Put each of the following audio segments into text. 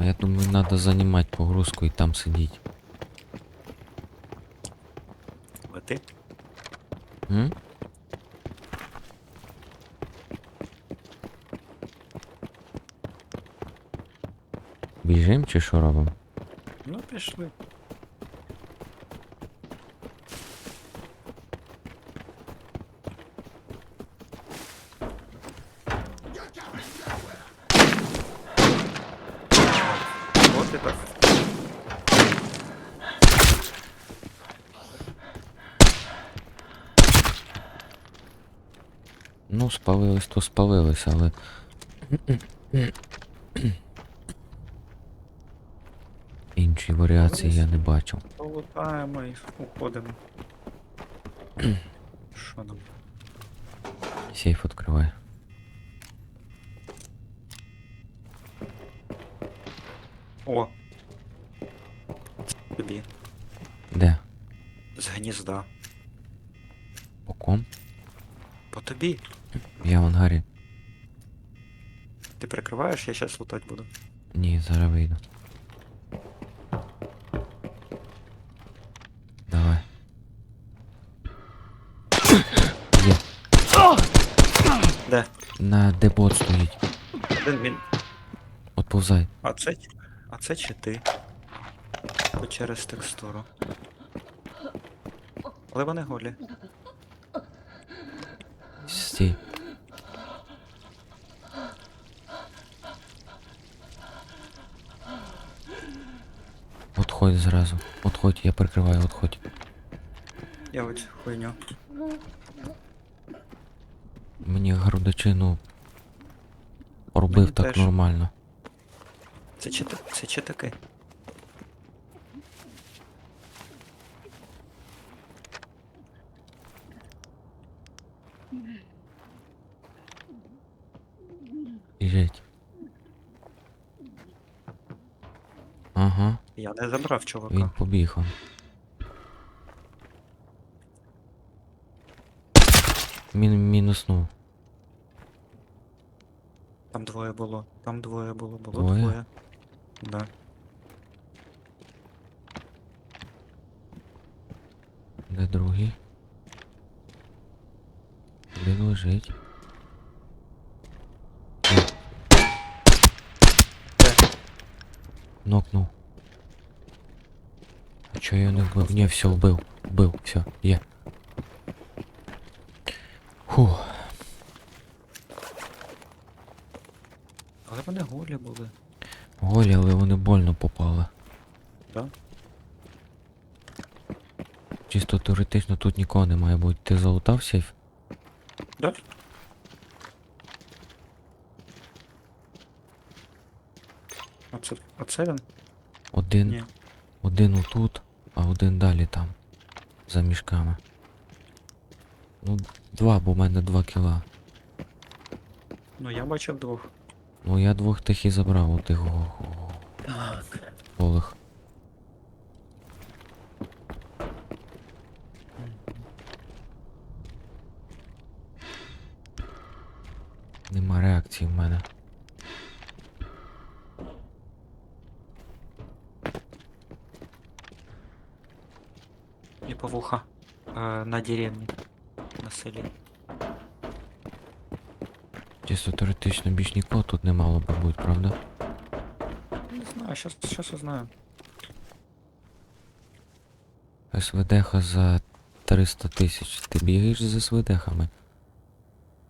А я думаю, надо занимать погрузку и там сидеть. Лети. М? Біжим чи що робимо? Ну, пішли. От і так. Ну, спалились, то спалились, але. Інші варіації я не бачив. Полутаємо і уходимо. Що нам? Сейф відкривай. О! Тобі. Де? З гнізда. По ком? По тобі. Я в ангарі. Ти прикриваєш, я щас лутать буду. Ні, зараз вийду. Давай. Є. Де? На де бот стоїть. Один він. Отповзай. А це. А це чи ти? Бо через текстуру. Але вони голі. Стій. Отходь зразу. Отходь, я прикриваю, отходь. Я ось хуйню. Мені грудочину робив Мені так теж. нормально. Це чи, це чи таке? Біжить. Ага, Я не забрав чувака. він побіг. он. Мін мінуснув. Там двоє було. Там двоє було, було Двоє? двоє. Да. Де другий? Один лежить. Є. Де? Нокнув. А чо я не вбив? Ні, все, вбив. Вбив, все, є. Фух. Але вони голі були. Голі, але вони больно попали. Да? Чисто теоретично тут нікого не має бути. Ти залутав сейф? Да? Оце, оце він? Один, Ні. один отут, а один далі там. За мішками. Ну, два, бо в мене два кіла. Ну я бачив двох. Ну я двох тих і забрав, отих Так. голих. Нема реакції в мене. Повуха. Е, на деревні. На селі. Чисто теоретично більш нікого тут не мало би бути, правда? Не знаю, щас, щас узнаю. СВДХ за 300 тисяч. Ти бігаєш з СВДХами?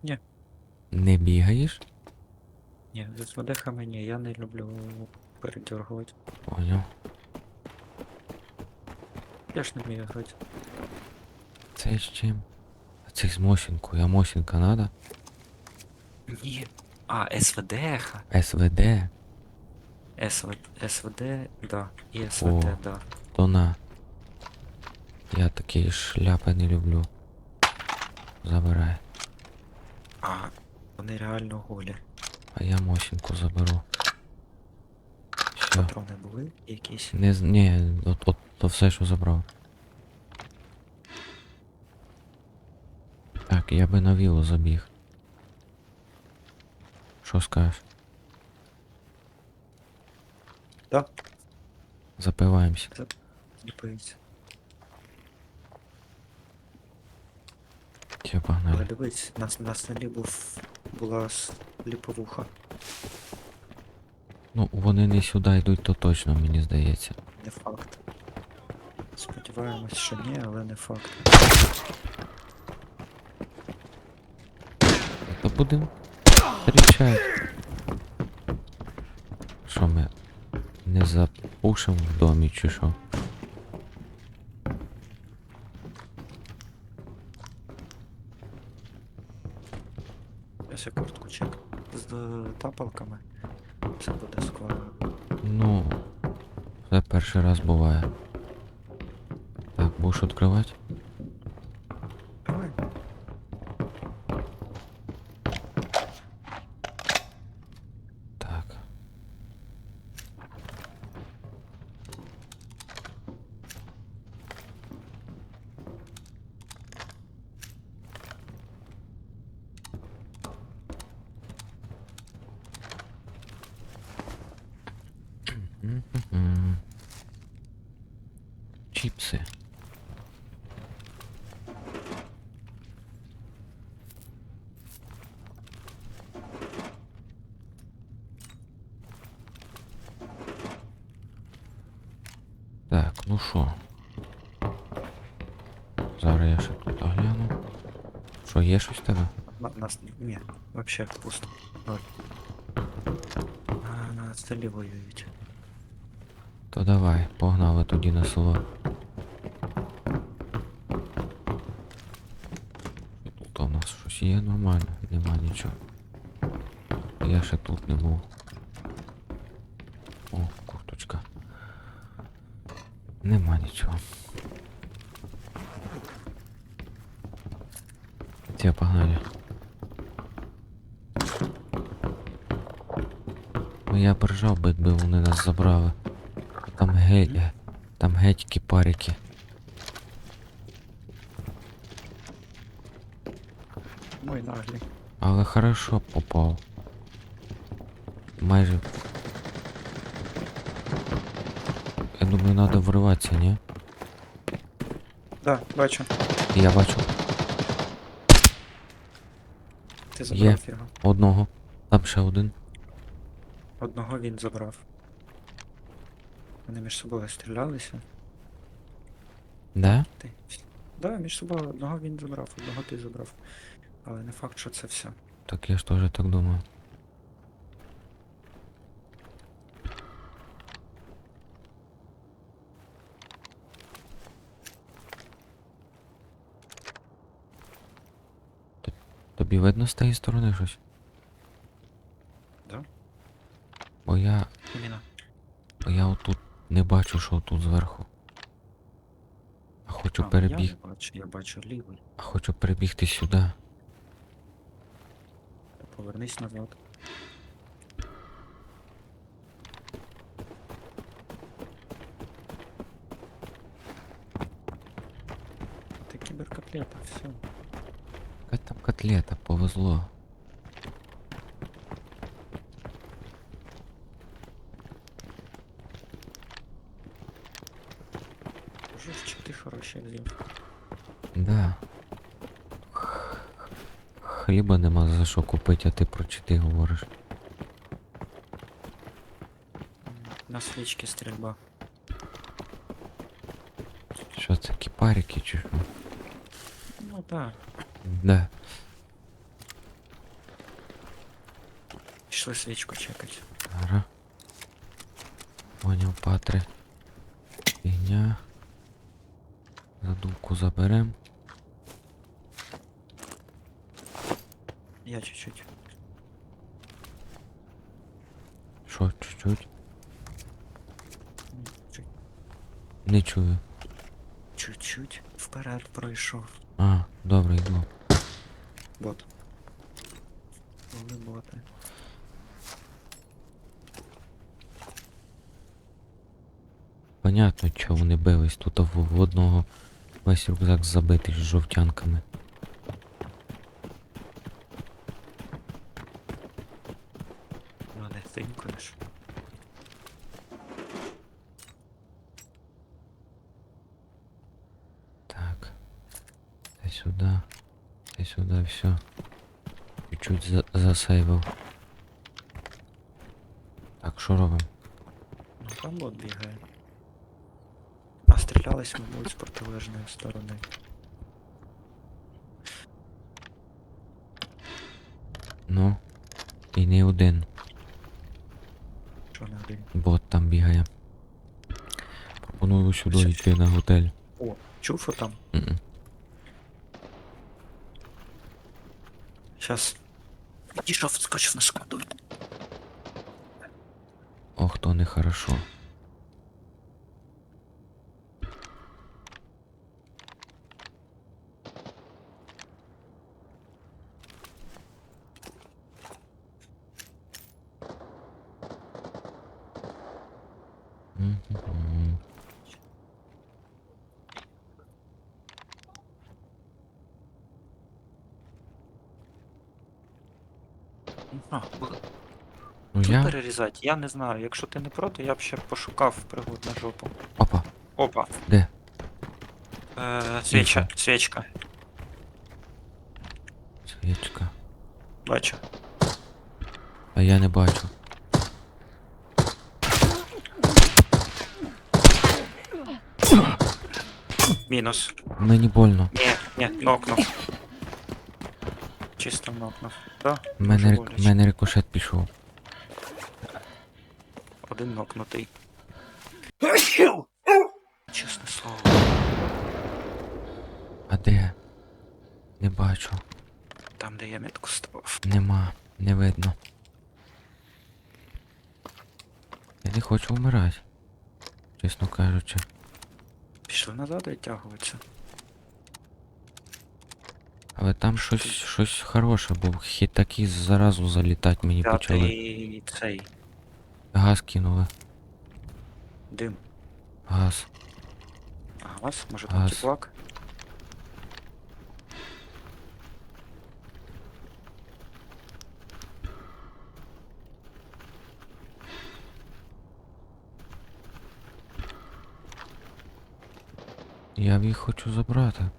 Ні. Не бігаєш? Ні, з СВДХами ні, я не люблю передергувати. Поняв. Я ж не вмію грати. Це з чим? А це з Мосінкою. А Мосінка надо? Ні. А, СВДХ. СВД? СВ... СВД, да. І СВД, О. да. То на. Я такі шляпи не люблю. Забирай. А, вони реально голі. А я Мосінку заберу. Все. Патрони були якісь. Не з. Ні, от, от то все, що забрав. Так, я би на віло забіг. Що скажеш? Да, Запиваємося. зліпається. Ті Але погнали. дивись, на, на столі був, була с- ліповуха. Ну, вони не сюди йдуть, то точно, мені здається. Не факт. Сподіваємось, що ні, але не факт. То будемо зустрічати. Що ми не запушимо в домі чи що? Я куртку чек. З тапалками. Це буде скоро. Ну, це перший раз буває. Так, будеш відкривати? Давай. Так. Мгм. Чіпси. Так, ну що? Зараз я ще тут огляну. Що, є щось в тебе? На, нас ні, вообще пусто. Ноль. А, на столі воюють. То давай, погнали тоді на село. Тут щось є нормально, нема нічого. Я ще тут не був. О, курточка. Нема нічого. Те, погнали. Ну я б ржав би, якби вони нас забрали. Там геть, там геть кіпарики. Мой наглі. Але хорошо попав. Майже. Я думаю, надо вриватися, ні? Да, бачу. Я бачу Ти Є. забрав його. одного. Там ще один. Одного він забрав. Вони між собою стрілялися. Да? Ти. Да, між собою одного він забрав, одного ти забрав. Але не факт, що це все. Так я ж теж так думаю. Тобі видно з тієї сторони щось? Да? Бо я. Іменно. Бо я отут не бачу, що тут зверху. А хочу А, перебіг. Я не бачу, я бачу лівий. А хочу перебігти сюди. Повернись назад. Ти кіберкотлета, все. Яка там котлета, повезло. Жорстче ти хороший взяв. Да. Хліба нема за що купити, а ти про чити говориш. На свічки стрільба. Що це кіпарики чи що? Ну так. Да. Пішли свічку чекати. Ара. Поняв, патри. Фігня. Задумку заберем. Я чуть-чуть. Що, чуть-чуть? Не чую. Чуть-чуть вперед пройшов. А, добре, йду. Бот. Були боти. Понятно, чого вони бились. Тут в одного весь рюкзак забитий з жовтянками. Ну не тинкуєш. Ти сюди. Ти сюди, все. Чуть-чуть за засейвив. Так, що робимо? Ну там бот бігає. А стрілялись, мабуть, з протилежної сторони. Ну. І не один. Що не один. Бот там бігає. Пропоную сюди йти на готель. О, чув там? М-м. Щас. Відійшов, скочив на секунду. Ох, то нехорошо. А, Ну тут я. перерізати, я не знаю. Якщо ти не проти, я б ще пошукав пригод на жопу. Опа, Опа. де? Е, свіча, свічка. Свічка. Бачу. А я не бачу. Мінус. Мені больно. Ні, ні, нокнув. Чисто нокнув. Да? У мене, рик... мене рикошет пішов. Один нокнутий. Чесне слово. А де? Не бачу. Там, де я метку ставив. Нема. Не видно. Я не хочу вмирати. Чесно кажучи. Пішли назад відтягуватися. Але там щось, щось хороше, бо хітаки заразу залітати мені почали. П'ятий цей Газ кинули. дим. Газ. А вас, може там Газ. теплак? Я їх хочу забрати.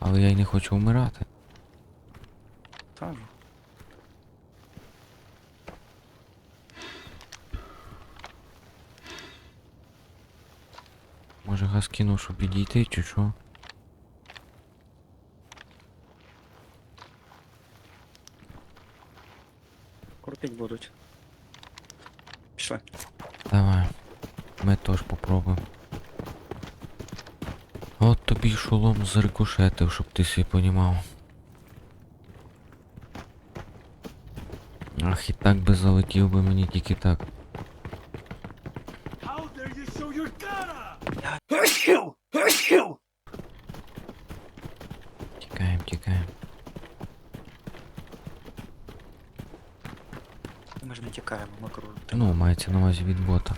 Але я й не хочу вмирати. Там. Може газ кинув, щоб підійти, чи що? Крутить будуть. Пішли. Давай. Ми теж попробуємо. От тобі шолом зарикошетив, щоб ти собі понімав. Ах, і так би залетів би мені тільки так. Тікаємо, тікаємо. Ми ж не тікаємо, ми крутимо. Ну, мається на увазі від бота.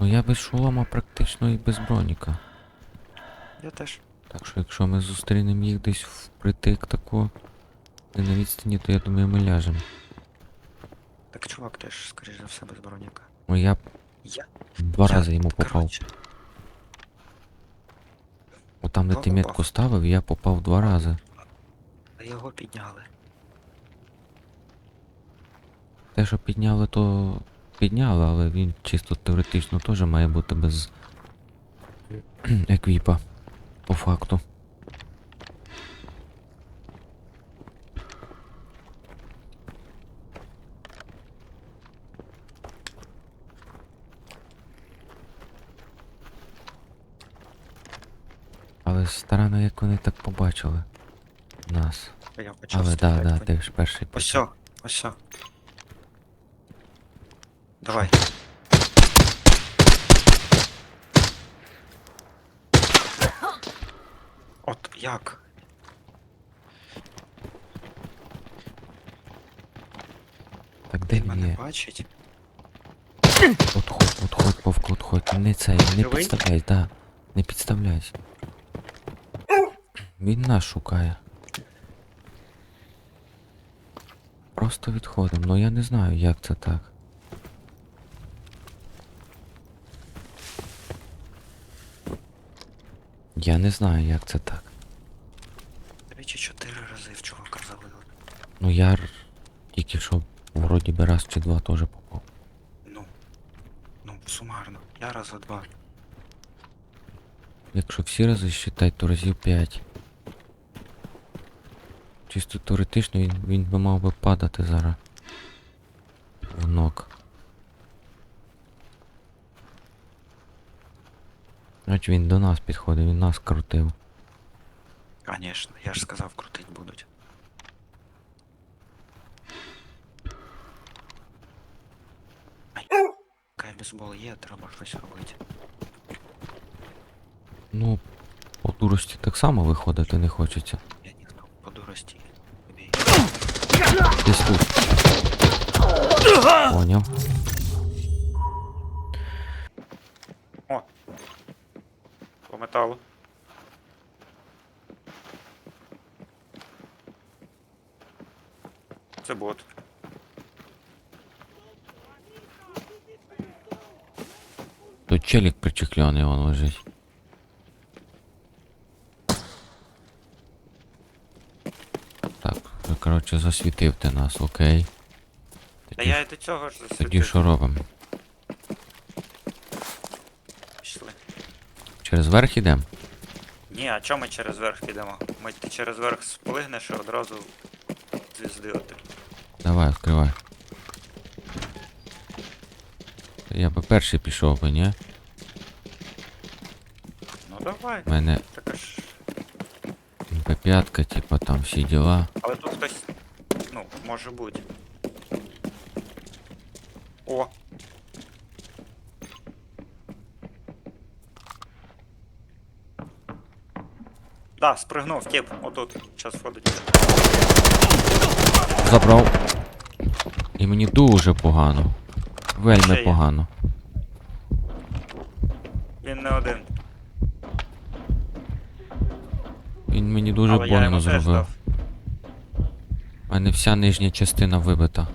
Ну я без шолома практично і без броніка. Я теж. Так що якщо ми зустрінемо їх десь впритик тако, не на відстані, то я думаю ми ляжемо. Так чувак теж, скоріш за все, без броніка. Ну я Я. два я, рази йому попав. коротше, От там, де Два ти попав. метку ставив, я попав два рази. А його підняли. Те, що підняли, то підняли, але він чисто теоретично теж має бути без еквіпа. По факту. Але старано, як вони так побачили нас. Я почав Але да, да, ти ж перший Ось ось. Давай. От як? Так де Він мене є? бачить. Отходь, отходь, Вовка, отходь. Не цей, не Живий? підставляйся, да. Не підставляйся. Він нас шукає. Просто відходимо, ну я не знаю, як це так. Я не знаю, як це так. Три чи чотири рази в чувака залили. Ну я тільки що вроді би раз чи два теж попав. Ну. Ну, сумарно. Я раза два. Якщо всі рази считать, то разів 5. Чисто теоретично він, він би мав би падати зараз. В ног. Ать він до нас підходив, він нас крутив. Конечно, я ж сказав, крутить будуть. Ай. Кай бейсбол є, треба щось робити. Ну, по дурості так само виходити не хочеться. Я ніхто по дурості. Десь тут. Поняв. Металу. Це бот. Тут челік причехляний вон лежить. Так, ну, коротше, засвітив ти нас, окей. Та Тоді, я і до цього ж засвітив. тоді що робимо? Пішли. Через верх ідемо? Ні, а чому ми через верх підемо? Ми ти через верх сплигнеш і одразу звізди отак. Давай, відкривай. Я би перший пішов би, ні? Ну давай. У мене Так аж. П5, типа там всі діла. Але тут хтось. Ну, може бути. О! Да, спригнув, тип, отут, зараз входить. Забрав. І мені дуже погано. Вельми є. погано. Він не один. Він мені дуже але я больно йому теж зробив. дав. У мене вся нижня частина вибита.